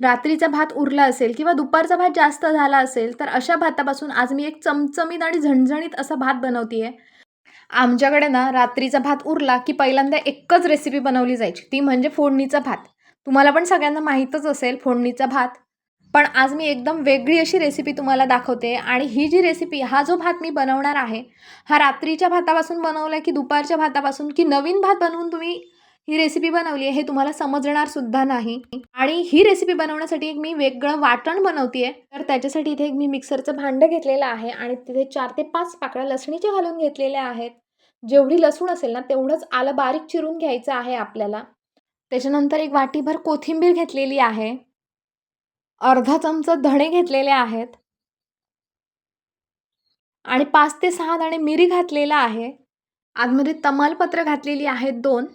रात्रीचा भात उरला असेल किंवा दुपारचा भात जास्त झाला असेल तर अशा भातापासून आज मी एक चमचमीत आणि झणझणीत असा भात बनवते आहे आमच्याकडे ना रात्रीचा भात उरला की पहिल्यांदा एकच रेसिपी बनवली जायची. ती म्हणजे फोडणीचा भात. तुम्हाला पण सगळ्यांना माहीतच असेल फोडणीचा भात. पण आज मी एकदम वेगळी अशी रेसिपी तुम्हाला दाखवते आणि ही जी रेसिपी हा जो भात मी बनवणार आहे हा रात्रीच्या भातापासून बनवला आहे की दुपारच्या भातापासून की नवीन भात बनवून तुम्ही ही रेसिपी बनवली आहे हे तुम्हाला समजणार सुद्धा नाही. आणि ही रेसिपी बनवण्यासाठी एक मी वेगळं वाटण बनवते आहे तर त्याच्यासाठी इथे एक मी मिक्सरचं भांडं घेतलेलं आहे आणि तिथे चार ते पाच पाकळ्या लसणीच्या घालून घेतलेल्या आहेत. जेवढी लसूण असेल ना तेवढंच आलं बारीक चिरून घ्यायचं आहे आपल्याला. त्याच्यानंतर एक वाटीभर कोथिंबीर घेतलेली आहे. अर्धा चमचा धणे घेतलेले आहेत. आणि पाच ते सहा दाणे मिरी घातलेला आहे. आतमध्ये तमालपत्र घातलेली आहेत दोन.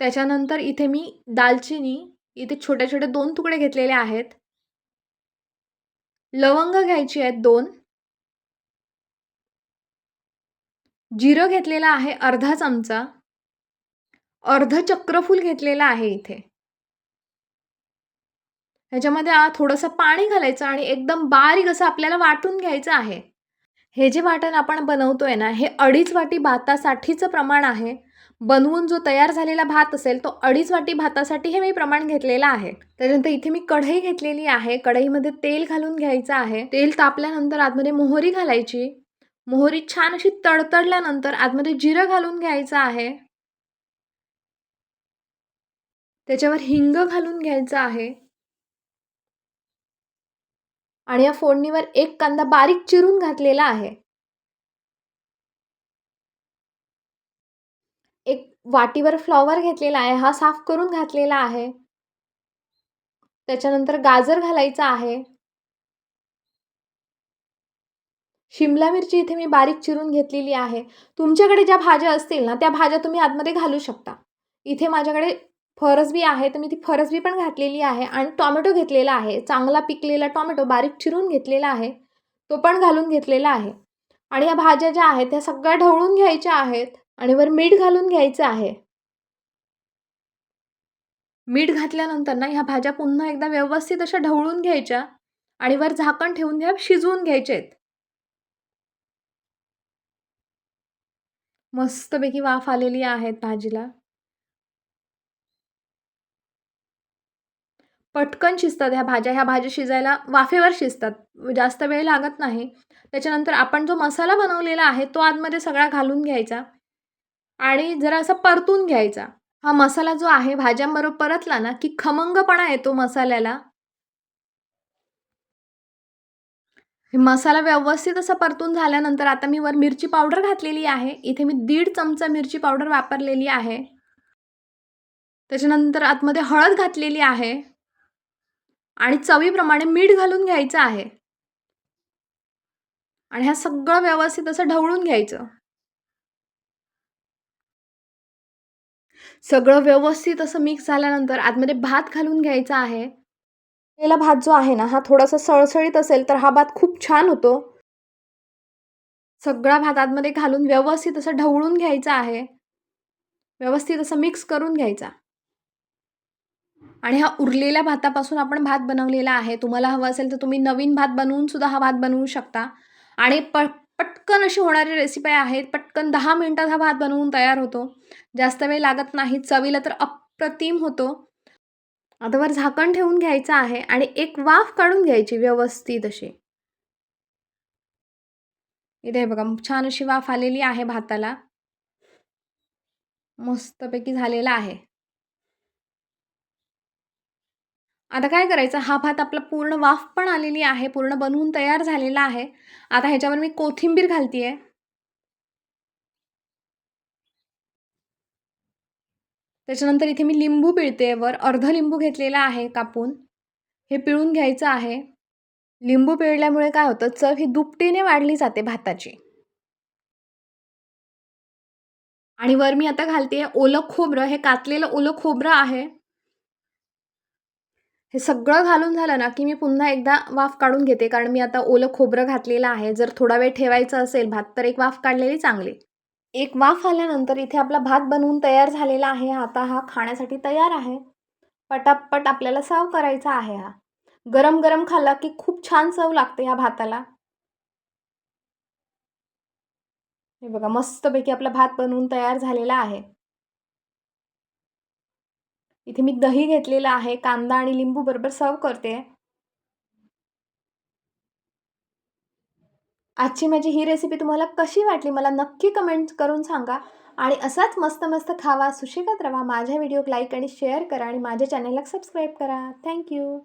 त्याच्यानंतर इथे मी दालचिनी इथे छोटे छोटे दोन तुकडे घेतलेले आहेत. लवंग घ्यायची आहेत दोन. जिरं घेतलेलं आहे अर्धा चमचा. अर्ध चक्रफूल घेतलेलं आहे इथे. ह्याच्यामध्ये थोडंसं पाणी घालायचं आणि एकदम बारीक असं आपल्याला वाटून घ्यायचं आहे. हे जे वाटण आपण बनवतोय ना हे अडीच वाटी भातासाठीचं प्रमाण आहे. बनवून जो तयार झालेला भात असेल तो अडीच वाटी भातासाठी हे मी प्रमाण घेतलेलं आहे. त्याच्यानंतर इथे मी कढई घेतलेली आहे. कढईमध्ये तेल घालून घ्यायचं आहे. तेल तापल्यानंतर आतमध्ये मोहरी घालायची. मोहरी छान अशी तडतडल्यानंतर आतमध्ये जिरं घालून घ्यायचं आहे. त्याच्यावर हिंग घालून घ्यायचं आहे. आणि या फोडणीवर एक कांदा बारीक चिरून घातलेला आहे. एक वाटीवर फ्लॉवर घेतलेला आहे हा साफ करून घातलेला आहे. त्याच्यानंतर गाजर घालायचा आहे. शिमला मिरची इथे मी बारीक चिरून घेतलेली आहे. तुमच्याकडे ज्या भाज्या असतील ना त्या भाज्या तुम्ही आतमध्ये घालू शकता. इथे माझ्याकडे फरसबी आहे तर मी ती फरसबी पण घातलेली आहे आणि टॉमॅटो घेतलेला आहे. चांगला पिकलेला टॉमॅटो बारीक चिरून घेतलेला आहे. तो पण घालून घेतलेला आहे. आणि या भाज्या ज्या आहेत त्या सगळ्या ढवळून घ्यायच्या आहेत. आणि वर मीठ घालून घ्यायचं आहे. मीठ घातल्यानंतर ना ह्या भाज्या पुन्हा एकदा व्यवस्थित अशा ढवळून घ्यायच्या आणि वर झाकण ठेवून ह्या शिजवून घ्यायच्या आहेत मस्तपैकी वाफ आलेली आहेत भाजीला. पटकन शिजतात ह्या भाज्या. ह्या भाज्या शिजायला वाफेवर शिजतात. जास्त वेळ लागत नाही. त्याच्यानंतर आपण जो मसाला बनवलेला आहे तो आतमध्ये सगळा घालून घ्यायचा. आणि जरा असा परतून घ्यायचा. हा मसाला जो आहे भाज्यांबरोबर परतला ना की खमंगपणा येतो मसाल्याला. हे मसाला व्यवस्थित असा परतून झाल्यानंतर आता मी वर मिरची पावडर घातलेली आहे. इथे मी दीड चमचा मिरची पावडर वापरलेली आहे. त्याच्यानंतर आतमध्ये हळद घातलेली आहे. आणि चवीप्रमाणे मीठ घालून घ्यायचं आहे. आणि ह्या सगळं व्यवस्थित असं ढवळून घ्यायचं. सगळं व्यवस्थित असं मिक्स झाल्यानंतर आतमध्ये भात घालून घ्यायचा आहे. केलेला भात जो आहे ना हा थोडासा सळसळीत असेल तर हा भात खूप छान होतो. सगळा भात आतमध्ये घालून व्यवस्थित असं ढवळून घ्यायचा आहे. व्यवस्थित असं मिक्स करून घ्यायचा. आणि हा उरलेल्या भातापासून आपण भात बनवलेला आहे. तुम्हाला हवं असेल तर तुम्ही नवीन भात बनवून सुद्धा हा भात बनवू शकता. आणि प पटकन अशी होणारी रेसिपी आहेत पटकन दहा मिनटात हा भात बनवून तयार होतो. जास्त वेळ लागत नाही. चवीला तर अप्रतिम होतो. आता झाकण ठेवून घ्यायचं आहे आणि एक वाफ काढून घ्यायची व्यवस्थित अशी. इथे बघा छान अशी वाफ आलेली आहे भाताला. मस्तपैकी झालेला आहे. आता काय करायचं? हा भात आपला पूर्ण वाफ पण आलेली आहे पूर्ण बनवून तयार झालेला आहे. आता ह्याच्यावर मी कोथिंबीर घालतीये. त्याच्यानंतर इथे मी लिंबू पिळते वर. अर्ध लिंबू घेतलेला आहे कापून. हे पिळून घ्यायचं आहे. लिंबू पिळल्यामुळे काय होतं? चव ही दुपटीने वाढली जाते भाताची. आणि वर मी आता घालते ओलं खोबरं. हे कातलेलं ओलं खोबरं आहे. हे सगळं घालून झालं ना की मी पुन्हा एकदा वाफ काढून घेते. कारण मी आता ओलं खोबरं घातलेलं आहे. जर थोडा वेळ ठेवायचं असेल भात तर एक वाफ काढलेली चांगली. एक वाफ आल्यानंतर इथे आपला भात बनवून तयार झालेला आहे. आता हा खाण्यासाठी तयार आहे. पटापट आपल्याला सर्व करायचा आहे हा. गरम गरम खाल्ला की खूप छान चव लागते ह्या भाताला. हे बघा मस्तपैकी आपला भात बनवून तयार झालेला आहे. इथे मी दही घेतलेलं आहे कांदा आणि लिंबू बरोबर सर्व करते. आजची माझी ही रेसिपी तुम्हाला कशी वाटली मला नक्की कमेंट करून सांगा. आणि असाच मस्त मस्त खावा सुशिकत राहा माझ्या व्हिडिओ लाईक आणि शेअर करा आणि माझ्या चॅनलला सबस्क्राईब करा. थँक्यू